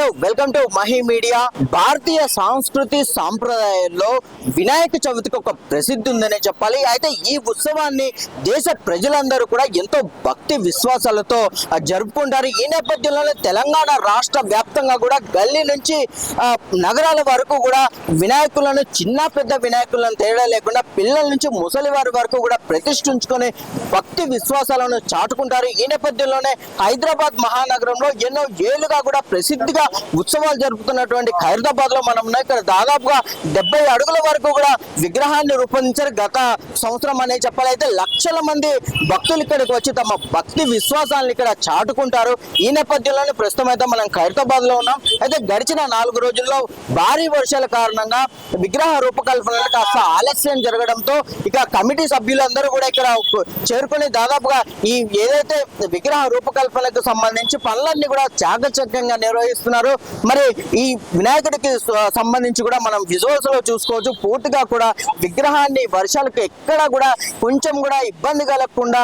Hello welcome to Mahi media. భారతీయ సాంస్కృతి సాంప్రదాయాల్లో వినాయక చవితికి ఒక ప్రసిద్ధి ఉందనే చెప్పాలి. అయితే ఈ ఉత్సవాన్ని దేశ ప్రజలందరూ కూడా ఎంతో భక్తి విశ్వాసాలతో జరుపుకుంటారు. ఈ నేపథ్యంలోనే తెలంగాణ రాష్ట్ర వ్యాప్తంగా కూడా గల్లీ నుంచి నగరాల వరకు కూడా వినాయకులను చిన్న పెద్ద వినాయకులను తేడా లేకుండా పిల్లల నుంచి ముసలి వారి వరకు కూడా ప్రతిష్ఠించుకొని భక్తి విశ్వాసాలను చాటుకుంటారు. ఈ నేపథ్యంలోనే హైదరాబాద్ మహానగరంలో ఎన్నో ఏళ్ళుగా కూడా ప్రసిద్ధిగా ఉత్సవాలు జరుపుతున్నటువంటి ఖైరదాబాద్లో మనం ఇక్కడ దాదాపుగా డెబ్బై అడుగుల వరకు కూడా విగ్రహాన్ని రూపొందించారు. గత సంవత్సరం అనే చెప్పాలైతే లక్షల మంది భక్తులు ఇక్కడికి వచ్చి తమ భక్తి విశ్వాసాలను ఇక్కడ చాటుకుంటారు. ఈ నేపథ్యంలోనే ప్రస్తుతం అయితే మనం ఖైరతాబాద్లో ఉన్నాం. అయితే గడిచిన నాలుగు రోజుల్లో భారీ వర్షాల కారణంగా విగ్రహ రూపకల్పనలో కాస్త ఆలస్యం జరగడంతో ఇక కమిటీ సభ్యులందరూ కూడా ఇక్కడ చేరుకుని దాదాపుగా ఈ ఏదైతే విగ్రహ రూపకల్పనకు సంబంధించి పనులన్నీ కూడా చాకచక్యంగా నిర్వహిస్తున్నారు. మరి ఈ వినాయకుడికి సంబంధించి కూడా మనం విజువల్స్లో చూసుకోవచ్చు. పూర్తిగా కూడా విగ్రహాన్ని వర్షాలకు ఎక్కడ కూడా కొంచెం కూడా ఇబ్బంది కలగకుండా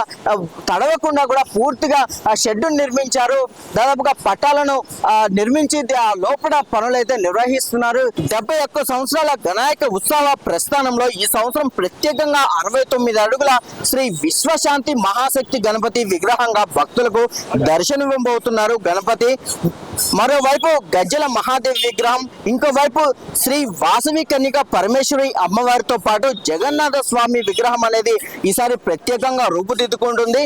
తడవకుండా కూడా పూర్తిగా ఆ షెడ్ నిర్మించారు. దాదాపుగా పట్టాలను నిర్మించి ఆ లోపల పనులైతే నిర్వహిస్తున్నారు. డెబ్బై ఒక్క సంవత్సరాల వినాయక ఉత్సవ ప్రస్థానంలో ఈ సంవత్సరం ప్రత్యేకంగా అరవై తొమ్మిది అడుగుల శ్రీ విశ్వశాంతి మహాశక్తి గణపతి విగ్రహంగా భక్తులకు దర్శనమివ్వబోతున్నారు గణపతి. మరోవైపు గజ్జల మహాదేవి విగ్రహం ఇంకోవైపు శ్రీ వాసవి కన్యక పరమేశ్వరి అమ్మవారితో పాటు జగన్నాథ స్వామి విగ్రహం అనేది ఈసారి ప్రత్యేకంగా రూపుదిద్దుకుంటుంది.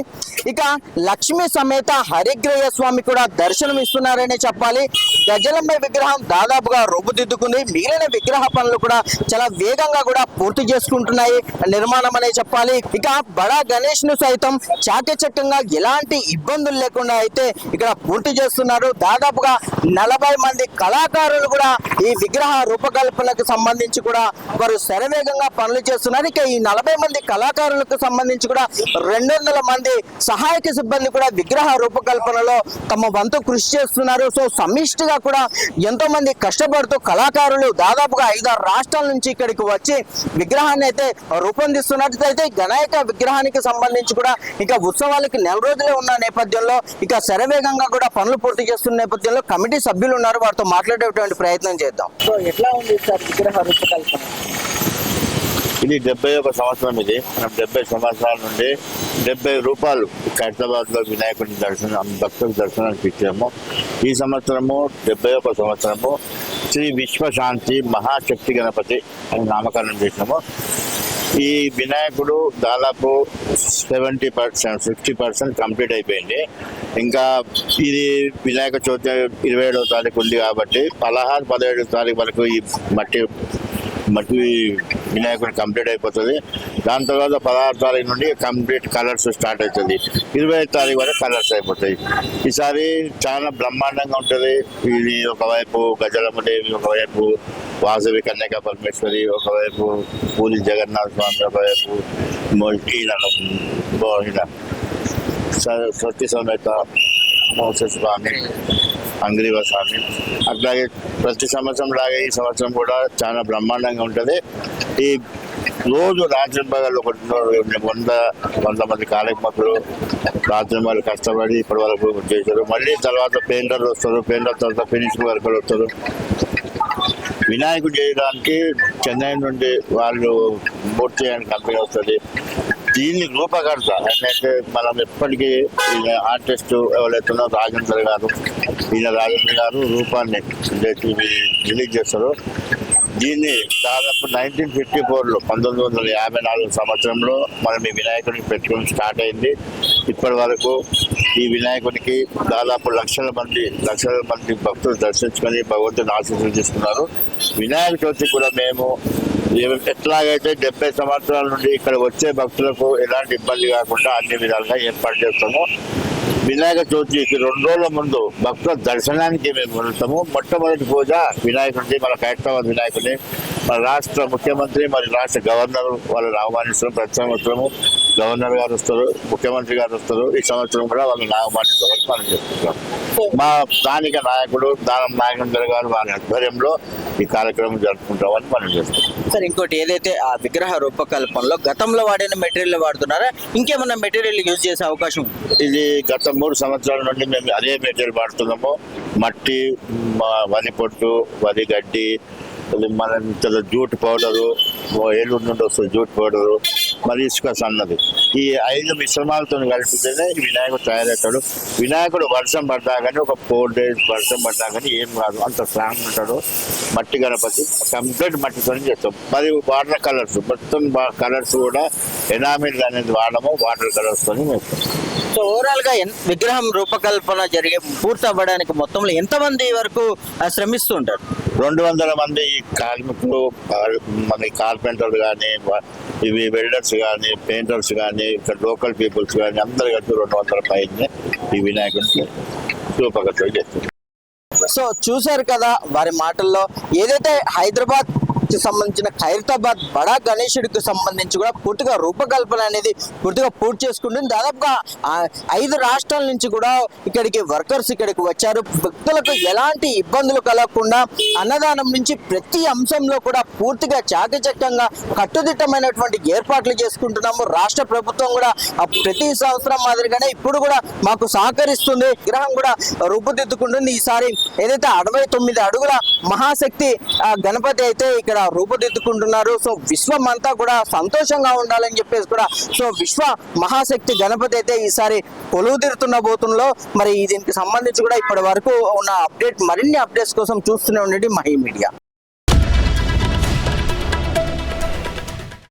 ఇక లక్ష్మీ సమేత హరిగ్రహ స్వామి కూడా దర్శనం ఇస్తున్నారనే చెప్పాలి. గజలమ్మ విగ్రహం దాదాపుగా రూపుదిద్దుకుంది. మిగిలిన విగ్రహ పనులు కూడా చాలా వేగంగా కూడా పూర్తి చేసుకుంటున్నాయి నిర్మాణం అనే చెప్పాలి. ఇక బడా గణేష్ను సైతం చాకచక్యంగా ఎలాంటి ఇబ్బందులు లేకుండా అయితే ఇక్కడ పూర్తి చేస్తున్నారు. దాదాపుగా నలభై నలభై మంది కళాకారులు కూడా ఈ విగ్రహ రూపకల్పనకు సంబంధించి కూడా వారు శరవేగంగా పనులు చేస్తున్నారు. ఇక ఈ నలభై మంది కళాకారులకు సంబంధించి కూడా రెండు వందల మంది సహాయక సిబ్బంది కూడా విగ్రహ రూపకల్పనలో తమ వంతు కృషి చేస్తున్నారు. సో సమిష్టిగా కూడా ఎంతో మంది కష్టపడుతూ కళాకారులు దాదాపుగా ఐదారు రాష్ట్రాల నుంచి ఇక్కడికి వచ్చి విగ్రహాన్ని అయితే రూపొందిస్తున్నట్లయితే గణాయక విగ్రహానికి సంబంధించి కూడా ఇక ఉత్సవాలకి నెల రోజులే ఉన్న నేపథ్యంలో ఇక శరవేగంగా కూడా పనులు పూర్తి చేస్తున్న నేపథ్యంలో కమిటీ సభ్యులు ఉన్నారు వారితో మాట్లాడేటువంటి ప్రయత్నం చేద్దాం. సో ఎట్లా ఉంది సార్ విగ్రహ రూపకల్పన? ఇది డెబ్బై ఒక సంవత్సరం ఇది. మనం డెబ్బై సంవత్సరాల నుండి డెబ్బై రూపాయలు ఖైరతాబాద్లో వినాయకుడి దర్శనం భక్తుల దర్శనానికి ఇచ్చాము. ఈ సంవత్సరము డెబ్బై ఒక సంవత్సరము శ్రీ విశ్వశాంతి మహాశక్తి గణపతి అని నామకరణం చేసినాము ఈ వినాయకుడు దాదాపు seventy percent fifty percent complete అయిపోయింది. ఇంకా ఇది వినాయక చవితి ఇరవై ఏడవ తారీఖు ఉంది కాబట్టి పదహారు పదిహేడు తారీఖు వరకు ఈ మట్టి మట్టి వినాయకుడు కంప్లీట్ అయిపోతుంది. దాని తర్వాత పదహారు తారీఖు నుండి కంప్లీట్ కలర్స్ స్టార్ట్ అవుతుంది. ఇరవై తారీఖు వరకు కలర్స్ అయిపోతాయి. ఈసారి చాలా బ్రహ్మాండంగా ఉంటుంది. ఇది ఒకవైపు గజలమ్మ దేవి ఒకవైపు వాసవి కన్యక పరమేశ్వరి ఒకవైపు పూరి జగన్నాథ స్వామి ఒకవైపు మొ- ఈయన స- సత్య సమేత మోస స్వామి అంగ్రీవ స్వామి. అట్లాగే ప్రతి సంవత్సరం లాగే ఈ సంవత్సరం కూడా చాలా బ్రహ్మాండంగా ఉంటుంది. ఈ రోజు రాత్రి ఒకటి ఒక వంద వంద మంది కార్యకర్తలు రాత్రి కష్టపడి ఇప్పటి వరకు చేశారు. మళ్ళీ తర్వాత పెయింటర్లు వస్తారు. పెయింటర్ తర్వాత ఫినిషింగ్ వర్కర్లు వస్తారు. వినాయకుడు చేయడానికి చెన్నై నుండి వాళ్ళు మూర్తి చేయడానికి కంపెనీ వస్తుంది. దీన్ని రూపకర్త అంటే మనం ఎప్పటికీ ఈయన ఆర్టిస్ట్ ఎవరైతే రాజేంద్ర గారు ఈయన రాజేంద్ర గారు రూపాన్ని రిలీజ్ చేస్తారు. దీన్ని దాదాపు నైన్టీన్ ఫిఫ్టీ ఫోర్లో పంతొమ్మిది వందల యాభై నాలుగు సంవత్సరంలో మనం ఈ వినాయకుడిని పెట్టుకుని స్టార్ట్ అయింది. ఇప్పటి వరకు ఈ వినాయకుడికి దాదాపు లక్షల మంది లక్షల మంది భక్తులు దర్శించుకొని భగవంతుని ఆశీస్సులు తీసుకున్నారు. వినాయక చవితి కూడా మేము ఎట్లాగైతే డెబ్బై సంవత్సరాల నుండి ఇక్కడ వచ్చే భక్తులకు ఎలాంటి ఇబ్బంది కాకుండా అన్ని విధాలుగా ఏర్పాటు చేస్తాము. వినాయక చవితికి రెండు రోజుల ముందు భక్తుల దర్శనానికి మేము వెళ్తాము. మొట్టమొదటి పూజ వినాయకుడిని మన హైదరాబాద్ వినాయకుడిని మన రాష్ట్ర ముఖ్యమంత్రి మరి రాష్ట్ర గవర్నర్ వాళ్ళని ఆహ్వానిస్తారు ప్రతి సంవత్సరము గవర్నర్ గారు వస్తారు ముఖ్యమంత్రి గారు వస్తారు. ఈ సంవత్సరం కూడా వాళ్ళని ఆహ్వానిస్తామని మనం చెప్తున్నాం మా స్థానిక నాయకుడు దానం నాగేంద్ర గారు వారి ఆధ్వర్యంలో ఈ కార్యక్రమం జరుపుకుంటామని మనం చేస్తున్నాం సార్ ఇంకోటి ఏదైతే ఆ విగ్రహ రూపకల్పనలో గతంలో వాడిన మెటీరియల్ వాడుతున్నారా? ఇంకేమన్నా మెటీరియల్ యూజ్ చేసే అవకాశం ఇది గత మూడు సంవత్సరాల నుండి మేము అదే మెటీరియల్ వాడుతున్నాము. మట్టి వరి పొట్టు వరి గడ్డి మన ఇంత జూట్ పౌడరు ఏలూరు నుండి వస్తుంది జూట్ పౌడరు మరి ఇసుక సన్నది. ఈ ఐదు మిశ్రమాలతో కలిపితేనే వినాయకుడు తయారవుతాడు. వినాయకుడు వర్షం పడ్డా కానీ ఒక ఫోర్ డేస్ వర్షం పడ్డా కానీ ఏం కాదు. అంత స్ట్రాంగ్ ఉంటాడు. మట్టి గణపతి కంప్లీట్ మట్టితో చేస్తాం. మరి వాటర్ కలర్స్ మొత్తం కలర్స్ కూడా ఎనామిల్ అనేది వాడము వాటర్ కలర్స్ తోని వేస్తాం సో ఓవరాల్గా విగ్రహం రూపకల్పన జరిగే పూర్తి అవ్వడానికి మొత్తంలో ఎంతమంది వరకు శ్రమిస్తూ ఉంటారు? రెండు వందల మంది కార్మికులు మన కార్పెంటర్లు కానీ ఇవి వెల్డర్స్ కానీ పెయింటర్స్ కానీ ఇక్కడ లోకల్ పీపుల్స్ కానీ అందరు కలిపి రెండు వందల పైన ఈ వినాయకుడిని రూపకల్పన చేస్తారు. సో చూశారు కదా వారి మాటల్లో ఏదైతే హైదరాబాద్ కి సంబంధించిన ఖైరతాబాద్ బడా గణేశుడికి సంబంధించి కూడా పూర్తిగా రూపకల్పన అనేది పూర్తిగా పూర్తి చేసుకుంటుంది. దాదాపుగా ఐదు రాష్ట్రాల నుంచి కూడా ఇక్కడికి వర్కర్స్ ఇక్కడికి వచ్చారు. భక్తులకు ఎలాంటి ఇబ్బందులు కలగకుండా అన్నదానం నుంచి ప్రతి అంశంలో కూడా పూర్తిగా చాకచక్యంగా కట్టుదిట్టమైనటువంటి ఏర్పాట్లు చేసుకుంటున్నాము. రాష్ట్ర ప్రభుత్వం కూడా ప్రతి సంవత్సరం మాదిరిగానే ఇప్పుడు కూడా మాకు సహకరిస్తుంది. విగ్రహం కూడా రూపుదిద్దుకుంటుంది. ఈసారి ఏదైతే అరవై తొమ్మిది అడుగుల మహాశక్తి ఆ, గణపతి అయితే ఇక్కడ రూపుదిద్దుకుంటున్నారు. సో విశ్వం అంతా కూడా సంతోషంగా ఉండాలని చెప్పేసి కూడా సో విశ్వ మహాశక్తి గణపతి అయితే ఈసారి కొలువు బోతుల్లో మరి దీనికి సంబంధించి కూడా ఇప్పటి వరకు ఉన్న అప్డేట్ మరిన్ని అప్డేట్స్ కోసం చూస్తూనే ఉండండి మహీ మీడియా.